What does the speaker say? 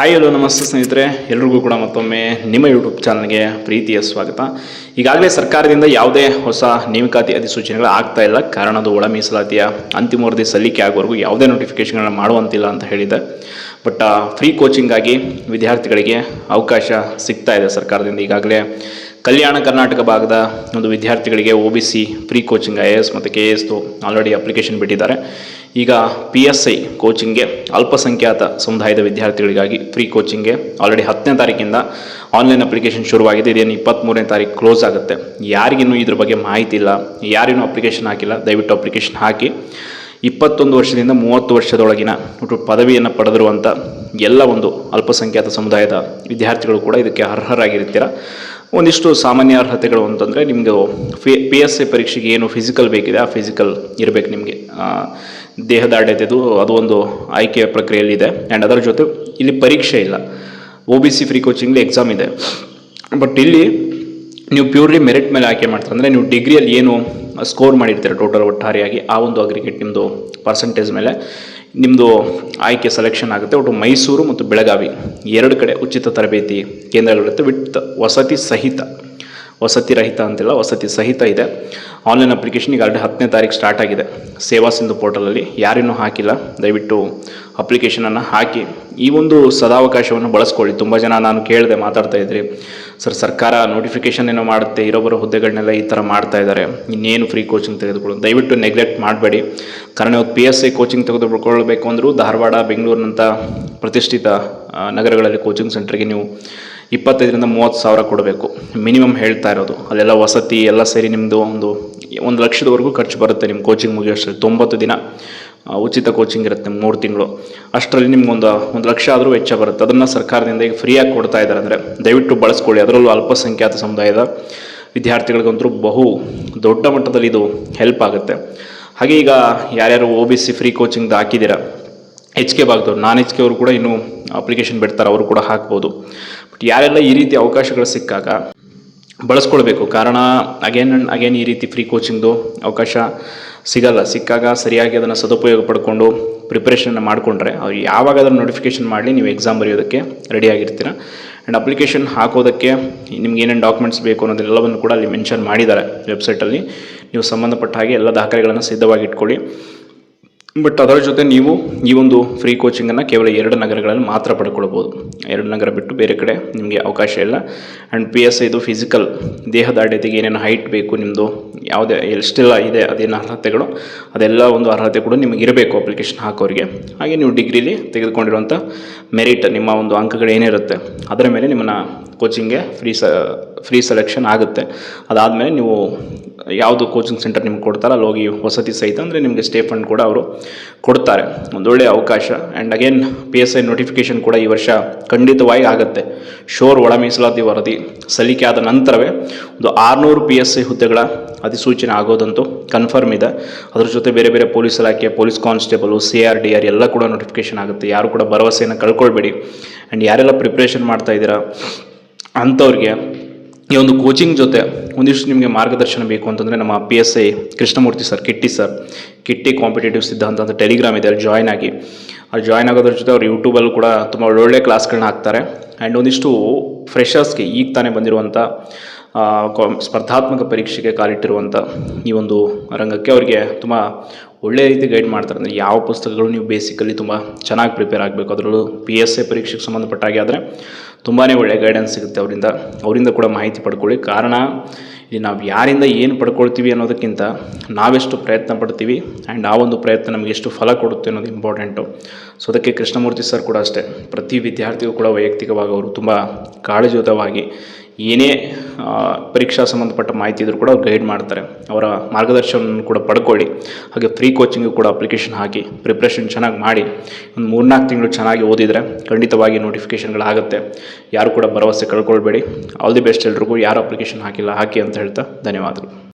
Hi hello ನಮಸ್ತೆ ಸ್ನೇಹಿತರೆ. ಎಲ್ರಿಗೂ ಕೂಡ ಮತ್ತೊಮ್ಮೆ ನಿಮ್ಮ ಯೂಟ್ಯೂಬ್ ಚಾನಲ್ಗೆ ಪ್ರೀತಿಯ ಸ್ವಾಗತ. ಈಗಾಗಲೇ ಸರ್ಕಾರದಿಂದ ಯಾವುದೇ ಹೊಸ ನೇಮಕಾತಿ ಅಧಿಸೂಚನೆಗಳು ಆಗ್ತಾ ಇಲ್ಲ. ಕಾರಣ ಅದು ಒಳ ಮೀಸಲಾತಿಯ ಅಂತಿಮ ವರದಿ ಸಲ್ಲಿಕೆ ಆಗುವವರೆಗೂ ಯಾವುದೇ ನೋಟಿಫಿಕೇಷನ್ಗಳನ್ನ ಮಾಡುವಂತಿಲ್ಲ ಅಂತ ಹೇಳಿದೆ. ಬಟ್ ಫ್ರೀ ಕೋಚಿಂಗಾಗಿ ವಿದ್ಯಾರ್ಥಿಗಳಿಗೆ ಅವಕಾಶ ಸಿಗ್ತಾ ಇದೆ ಸರ್ಕಾರದಿಂದ. ಈಗಾಗಲೇ ಕಲ್ಯಾಣ ಕರ್ನಾಟಕ ಭಾಗದ ಒಂದು ವಿದ್ಯಾರ್ಥಿಗಳಿಗೆ O B C pre coaching I A S ಮತ್ತು ಕೆ ಎ ಎಸ್ದು ಆಲ್ರೆಡಿ ಅಪ್ಲಿಕೇಶನ್ ಬಿಟ್ಟಿದ್ದಾರೆ. ಈಗ ಪಿ ಎಸ್ ಐ ಕೋಚಿಂಗ್ಗೆ ಅಲ್ಪಸಂಖ್ಯಾತ ಸಮುದಾಯದ ವಿದ್ಯಾರ್ಥಿಗಳಿಗಾಗಿ ಫ್ರೀ ಕೋಚಿಂಗ್ಗೆ ಆಲ್ರೆಡಿ ಹತ್ತನೇ ತಾರೀಕಿಂದ ಆನ್ಲೈನ್ ಅಪ್ಲಿಕೇಶನ್ ಶುರುವಾಗಿದೆ. ಇದೇನು ಇಪ್ಪತ್ತ್ಮೂರನೇ ತಾರೀಕು ಕ್ಲೋಸ್ ಆಗುತ್ತೆ. ಯಾರಿಗಿನ್ನೂ ಇದ್ರ ಬಗ್ಗೆ ಮಾಹಿತಿ ಇಲ್ಲ. ಯಾರಿನ್ನೂ ಅಪ್ಲಿಕೇಶನ್ ಹಾಕಿಲ್ಲ. ದಯವಿಟ್ಟು ಅಪ್ಲಿಕೇಶನ್ ಹಾಕಿ. ಇಪ್ಪತ್ತೊಂದು ವರ್ಷದಿಂದ ಮೂವತ್ತು ವರ್ಷದೊಳಗಿನ ಒಟ್ಟು ಪದವಿಯನ್ನು ಪಡೆದಿರುವಂಥ ಎಲ್ಲ ಒಂದು ಅಲ್ಪಸಂಖ್ಯಾತ ಸಮುದಾಯದ ವಿದ್ಯಾರ್ಥಿಗಳು ಕೂಡ ಇದಕ್ಕೆ ಅರ್ಹರಾಗಿರ್ತೀರ ಒಂದಿಷ್ಟು ಸಾಮಾನ್ಯ ಅರ್ಹತೆಗಳು ಅಂತಂದರೆ ನಿಮಗೆ ಪಿ ಎಸ್ ಸಿ ಪರೀಕ್ಷೆಗೆ ಏನು ಫಿಸಿಕಲ್ ಬೇಕಿದೆ, ಆ ಫಿಸಿಕಲ್ ಇರಬೇಕು ನಿಮಗೆ. ದೇಹದಾಢ್ಯತೆದು ಅದು ಒಂದು ಆಯ್ಕೆಯ ಪ್ರಕ್ರಿಯೆಯಲ್ಲಿದೆ ಆ್ಯಂಡ್ ಅದರ ಜೊತೆ ಇಲ್ಲಿ ಪರೀಕ್ಷೆ ಇಲ್ಲ. ಒ ಬಿ ಸಿ ಫ್ರೀ ಕೋಚಿಂಗ್ಲಿ ಎಕ್ಸಾಮ್ ಇದೆ. ಬಟ್ ಇಲ್ಲಿ ನೀವು ಪ್ಯೂರ್ಲಿ ಮೆರಿಟ್ ಮೇಲೆ ಆಯ್ಕೆ ಮಾಡ್ತಾರೆ. ಅಂದರೆ ನೀವು ಡಿಗ್ರಿಯಲ್ಲಿ ಏನು ಸ್ಕೋರ್ ಮಾಡಿರ್ತೀರ ಟೋಟಲ್ ಒಟ್ಟಾರೆಯಾಗಿ ಆ ಒಂದು ಅಗ್ರಿಗೇಟ್ ನಿಮ್ಮದು ಪರ್ಸೆಂಟೇಜ್ ಮೇಲೆ ನಿಮ್ಮದು ಆಯ್ಕೆ ಸೆಲೆಕ್ಷನ್ ಆಗುತ್ತೆ. ಒಟ್ಟು ಮೈಸೂರು ಮತ್ತು ಬೆಳಗಾವಿ ಎರಡು ಕಡೆ ಉಚಿತ ತರಬೇತಿ ಕೇಂದ್ರಗಳಿರುತ್ತೆ. ವಿತ್ ವಸತಿ ಸಹಿತ ವಸತಿ ರಹಿತ ಅಂತಿಲ್ಲ, ವಸತಿ ಸಹಿತ ಇದೆ. ಆನ್ಲೈನ್ ಅಪ್ಲಿಕೇಶನ್ ಈಗ ಆಲ್ರೆಡಿ ಹತ್ತನೇ ತಾರೀಕು ಸ್ಟಾರ್ಟ್ ಆಗಿದೆ. ಸೇವಾ ಸಿಂಧು ಪೋರ್ಟಲಲ್ಲಿ ಯಾರಿನ್ನೂ ಹಾಕಿಲ್ಲ. ದಯವಿಟ್ಟು ಅಪ್ಲಿಕೇಶನನ್ನು ಹಾಕಿ. ಈ ಒಂದು ಸದಾವಕಾಶವನ್ನು ಬಳಸ್ಕೊಳ್ಳಿ. ತುಂಬ ಜನ ನಾನು ಕೇಳಿದೆ ಮಾತಾಡ್ತಾ ಇದ್ರಿ. ಸರ್ ಸರ್ಕಾರ ನೋಟಿಫಿಕೇಶನ್ ಏನೋ ಮಾಡುತ್ತೆ, ಇರೋಬರೋ ಹುದ್ದೆಗಳನ್ನೆಲ್ಲ ಈ ಥರ ಮಾಡ್ತಾ ಇದ್ದಾರೆ. ಇನ್ನೇನು ಫ್ರೀ ಕೋಚಿಂಗ್ ತೆಗೆದುಕೊಳ್ಳಿ ದಯವಿಟ್ಟು ನೆಗ್ಲೆಕ್ಟ್ ಮಾಡಬೇಡಿ. ಕಾರಣ ಇವತ್ತು ಪಿ ಎಸ್ ಐ ಕೋಚಿಂಗ್ ತೆಗೆದುಕೊಳ್ಳಬೇಕು ಅಂದರೂ ಧಾರವಾಡ ಬೆಂಗಳೂರಿನಂಥ ಪ್ರತಿಷ್ಠಿತ ನಗರಗಳಲ್ಲಿ ಕೋಚಿಂಗ್ ಸೆಂಟ್ರಿಗೆ ನೀವು ಇಪ್ಪತ್ತೈದರಿಂದ ಮೂವತ್ತು ಸಾವಿರ ಕೊಡಬೇಕು. ಮಿನಿಮಮ್ ಹೇಳ್ತಾ ಇರೋದು. ಅಲ್ಲೆಲ್ಲ ವಸತಿ ಎಲ್ಲ ಸೇರಿ ನಿಮ್ಮದು ಒಂದು ಒಂದು ಲಕ್ಷದವರೆಗೂ ಖರ್ಚು ಬರುತ್ತೆ ನಿಮ್ಮ ಕೋಚಿಂಗ್ ಮುಗಿಯೋಷ್ಟರಲ್ಲಿ. ತೊಂಬತ್ತು ದಿನ ಉಚಿತ ಕೋಚಿಂಗ್ ಇರುತ್ತೆ ಮೂರು ತಿಂಗಳು. ಅಷ್ಟರಲ್ಲಿ ನಿಮ್ಗೊಂದು ಒಂದು ಲಕ್ಷ ಆದರೂ ವೆಚ್ಚ ಬರುತ್ತೆ. ಅದನ್ನು ಸರ್ಕಾರದಿಂದ ಈಗ ಫ್ರೀಯಾಗಿ ಕೊಡ್ತಾ ಇದ್ದಾರೆ ಅಂದರೆ ದಯವಿಟ್ಟು ಬಳಸ್ಕೊಳ್ಳಿ. ಅದರಲ್ಲೂ ಅಲ್ಪಸಂಖ್ಯಾತ ಸಮುದಾಯದ ವಿದ್ಯಾರ್ಥಿಗಳಿಗಂತೂ ಬಹು ದೊಡ್ಡ ಮಟ್ಟದಲ್ಲಿ ಇದು ಹೆಲ್ಪ್ ಆಗುತ್ತೆ. ಹಾಗೆ ಈಗ ಯಾರ್ಯಾರು ಒ ಬಿ ಸಿ ಫ್ರೀ ಕೋಚಿಂಗ್ದು ಹಾಕಿದ್ದೀರಾ ಎಚ್ ಕೆ ಭಾಗದವ್ರು, ನಾನ್ ಹೆಚ್ ಕೆ ಅವರು ಕೂಡ ಇನ್ನೂ ಅಪ್ಲಿಕೇಶನ್ ಬಿಡ್ತಾರೆ. ಅವರು ಕೂಡ ಹಾಕ್ಬೋದು. ಯಾರೆಲ್ಲ ಈ ರೀತಿ ಅವಕಾಶಗಳು ಸಿಕ್ಕಾಗ ಬಳಸ್ಕೊಳ್ಬೇಕು. ಕಾರಣ ಅಗೇನ್ ಆ್ಯಂಡ್ ಅಗೇನ್ ಈ ರೀತಿ ಫ್ರೀ ಕೋಚಿಂಗ್ದು ಅವಕಾಶ ಸಿಗಲ್ಲ. ಸಿಕ್ಕಾಗ ಸರಿಯಾಗಿ ಅದನ್ನು ಸದುಪಯೋಗ ಪಡ್ಕೊಂಡು ಪ್ರಿಪ್ರೇಷನ್ನ ಮಾಡಿಕೊಂಡ್ರೆ ಅವ್ರು ಯಾವಾಗ ಅದನ್ನು ನೋಟಿಫಿಕೇಷನ್ ಮಾಡಲಿ ನೀವು ಎಕ್ಸಾಮ್ ಬರೆಯೋದಕ್ಕೆ ರೆಡಿಯಾಗಿರ್ತೀರ ಆ್ಯಂಡ್ ಅಪ್ಲಿಕೇಶನ್ ಹಾಕೋದಕ್ಕೆ ನಿಮ್ಗೆ ಏನೇನು ಡಾಕ್ಯುಮೆಂಟ್ಸ್ ಬೇಕು ಅನ್ನೋದೆಲ್ಲವನ್ನು ಕೂಡ ಅಲ್ಲಿ ಮೆನ್ಷನ್ ಮಾಡಿದ್ದಾರೆ ವೆಬ್ಸೈಟಲ್ಲಿ ನೀವು ಸಂಬಂಧಪಟ್ಟ ಹಾಗೆ ಎಲ್ಲ ದಾಖಲೆಗಳನ್ನು ಸಿದ್ಧವಾಗಿ ಇಟ್ಕೊಳ್ಳಿ ಬಟ್ ಅದರ ಜೊತೆ ನೀವು ಈ ಒಂದು ಫ್ರೀ ಕೋಚಿಂಗನ್ನು ಕೇವಲ ಎರಡು ನಗರಗಳಲ್ಲಿ ಮಾತ್ರ ಪಡ್ಕೊಳ್ಬೋದು. ಎರಡು ನಗರ ಬಿಟ್ಟು ಬೇರೆ ಕಡೆ ನಿಮಗೆ ಅವಕಾಶ ಇಲ್ಲ. ಆ್ಯಂಡ್ ಪಿ ಎಸ್ ಇದು ಫಿಸಿಕಲ್ ದೇಹದಾಢ್ಯತೆಗೆ ಏನೇನು ಹೈಟ್ ಬೇಕು ನಿಮ್ಮದು ಯಾವುದೇ ಎಷ್ಟೆಲ್ಲ ಇದೆ, ಅದೇನು ಅರ್ಹತೆಗಳು, ಅದೆಲ್ಲ ಒಂದು ಅರ್ಹತೆ ಕೂಡ ನಿಮಗೆ ಇರಬೇಕು ಅಪ್ಲಿಕೇಶನ್ ಹಾಕೋರಿಗೆ. ಹಾಗೆ ನೀವು ಡಿಗ್ರಿಲಿ ತೆಗೆದುಕೊಂಡಿರುವಂಥ ಮೆರಿಟ್ ನಿಮ್ಮ ಒಂದು ಅಂಕಗಳು ಏನಿರುತ್ತೆ, ಅದರ ಮೇಲೆ ನಿಮ್ಮನ್ನು ಕೋಚಿಂಗ್ಗೆ ಫ್ರೀ ಸ ಫ್ರೀ ಸೆಲೆಕ್ಷನ್ ಆಗುತ್ತೆ. ಅದಾದಮೇಲೆ ನೀವು ಯಾವುದು ಕೋಚಿಂಗ್ ಸೆಂಟರ್ ನಿಮ್ಗೆ ಕೊಡ್ತಾರೋ ಅಲ್ಲಿ ಹೋಗಿ ವಸತಿ ಸಹಿತ ಅಂದರೆ ನಿಮಗೆ ಸ್ಟೇ ಫಂಡ್ ಕೂಡ ಅವರು ಕೊಡ್ತಾರೆ. ಒಂದೊಳ್ಳೆಯ ಅವಕಾಶ. And again P S I notification ಕೂಡ ಈ ವರ್ಷ ಖಂಡಿತವಾಗಿ ಆಗುತ್ತೆ. ಶೋರ್ ಒಳ ಮೀಸಲಾತಿ ವರದಿ ಸಲ್ಲಿಕೆ ಆದ ನಂತರವೇ ಒಂದು ಆರುನೂರು ಪಿ ಎಸ್ ಐ ಹುದ್ದೆಗಳ ಅಧಿಸೂಚನೆ ಆಗೋದಂತೂ ಕನ್ಫರ್ಮ್ ಇದೆ. ಅದ್ರ ಜೊತೆ ಬೇರೆ ಬೇರೆ ಪೊಲೀಸ್ ಇಲಾಖೆ, police constable C R D R ಎಲ್ಲ ಕೂಡ ನೋಟಿಫಿಕೇಶನ್ ಆಗುತ್ತೆ. ಯಾರು ಕೂಡ ಭರವಸೆಯನ್ನು ಕಳ್ಕೊಳ್ಬೇಡಿ. ಆ್ಯಂಡ್ ಯಾರೆಲ್ಲ ಪ್ರಿಪ್ರೇಷನ್ ಮಾಡ್ತಾ ಇದ್ದೀರಾ, ಅಂಥವ್ರಿಗೆ ಈ ಒಂದು ಕೋಚಿಂಗ್ ಜೊತೆ ಒಂದಿಷ್ಟು ನಿಮಗೆ ಮಾರ್ಗದರ್ಶನ ಬೇಕು ಅಂತಂದರೆ ನಮ್ಮ P S I Krishnamurthy sir Kitty sir Kitty competitive ಸಿದ್ಧಾಂತ ಅಂತ ಟೆಲಿಗ್ರಾಮ್ ಇದೆ, ಅಲ್ಲಿ ಜಾಯ್ನ್ ಆಗಿ. ಅಲ್ಲಿ ಜಾಯ್ನ್ ಆಗೋದ್ರ ಜೊತೆ ಅವ್ರು ಯೂಟ್ಯೂಬಲ್ಲೂ ಕೂಡ ತುಂಬ ಒಳ್ಳೊಳ್ಳೆ ಕ್ಲಾಸ್ಗಳನ್ನ ಹಾಕ್ತಾರೆ. ಆ್ಯಂಡ್ ಒಂದಿಷ್ಟು ಫ್ರೆಷರ್ಸ್ಗೆ ಈಗ ತಾನೇ ಬಂದಿರುವಂಥ ಸ್ಪರ್ಧಾತ್ಮಕ ಪರೀಕ್ಷೆಗೆ ಕಾಲಿಟ್ಟಿರುವಂಥ ಈ ಒಂದು ರಂಗಕ್ಕೆ ಅವರಿಗೆ ತುಂಬ ಒಳ್ಳೆಯ ರೀತಿ ಗೈಡ್ ಮಾಡ್ತಾರೆ. ಅಂದರೆ ಯಾವ ಪುಸ್ತಕಗಳು ನೀವು ಬೇಸಿಕಲಿ ತುಂಬ ಚೆನ್ನಾಗಿ ಪ್ರಿಪೇರ್ ಆಗಬೇಕು. ಅದರಲ್ಲೂ ಪಿ ಎಸ್ ಎ ಪರೀಕ್ಷೆಗೆ ಸಂಬಂಧಪಟ್ಟ ಹಾಗೆ ಆದರೆ ತುಂಬಾ ಒಳ್ಳೆಯ ಗೈಡೆನ್ಸ್ ಸಿಗುತ್ತೆ ಅವರಿಂದ. ಅವರಿಂದ ಕೂಡ ಮಾಹಿತಿ ಪಡ್ಕೊಳ್ಳಿ. ಕಾರಣ, ಇಲ್ಲಿ ನಾವು ಯಾರಿಂದ ಏನು ಪಡ್ಕೊಳ್ತೀವಿ ಅನ್ನೋದಕ್ಕಿಂತ ನಾವೆಷ್ಟು ಪ್ರಯತ್ನ ಪಡ್ತೀವಿ ಆ್ಯಂಡ್ ಆ ಒಂದು ಪ್ರಯತ್ನ ನಮಗೆ ಎಷ್ಟು ಫಲ ಕೊಡುತ್ತೆ ಅನ್ನೋದು ಇಂಪಾರ್ಟೆಂಟು ಸೊ ಅದಕ್ಕೆ ಕೃಷ್ಣಮೂರ್ತಿ ಸರ್ ಕೂಡ ಅಷ್ಟೇ. ಪ್ರತಿ ವಿದ್ಯಾರ್ಥಿಗೂ ಕೂಡ ವೈಯಕ್ತಿಕವಾಗಿ ಅವರು ತುಂಬ ಕಾಳಜಿಯುತವಾಗಿ ಏನೇ ಪರೀಕ್ಷಾ ಸಂಬಂಧಪಟ್ಟ ಮಾಹಿತಿ ಇದ್ರೂ ಕೂಡ ಅವ್ರು ಗೈಡ್ ಮಾಡ್ತಾರೆ. ಅವರ ಮಾರ್ಗದರ್ಶನವನ್ನು ಕೂಡ ಪಡ್ಕೊಳ್ಳಿ. ಹಾಗೆ ಫ್ರೀ ಕೋಚಿಂಗು ಕೂಡ ಅಪ್ಲಿಕೇಶನ್ ಹಾಕಿ ಪ್ರಿಪ್ರೇಷನ್ ಚೆನ್ನಾಗಿ ಮಾಡಿ, ಒಂದು ಮೂರ್ನಾಲ್ಕು ತಿಂಗಳು ಚೆನ್ನಾಗಿ ಓದಿದರೆ ಖಂಡಿತವಾಗಿ ನೋಟಿಫಿಕೇಷನ್ಗಳಾಗುತ್ತೆ ಯಾರು ಕೂಡ ಭರವಸೆ ಕಳ್ಕೊಳ್ಬೇಡಿ. ಆಲ್ ದಿ ಬೆಸ್ಟ್ ಎಲ್ರಿಗೂ. ಯಾರು ಅಪ್ಲಿಕೇಶನ್ ಹಾಕಿಲ್ಲ, ಹಾಕಿ ಅಂತ ಹೇಳ್ತಾ ಧನ್ಯವಾದಗಳು.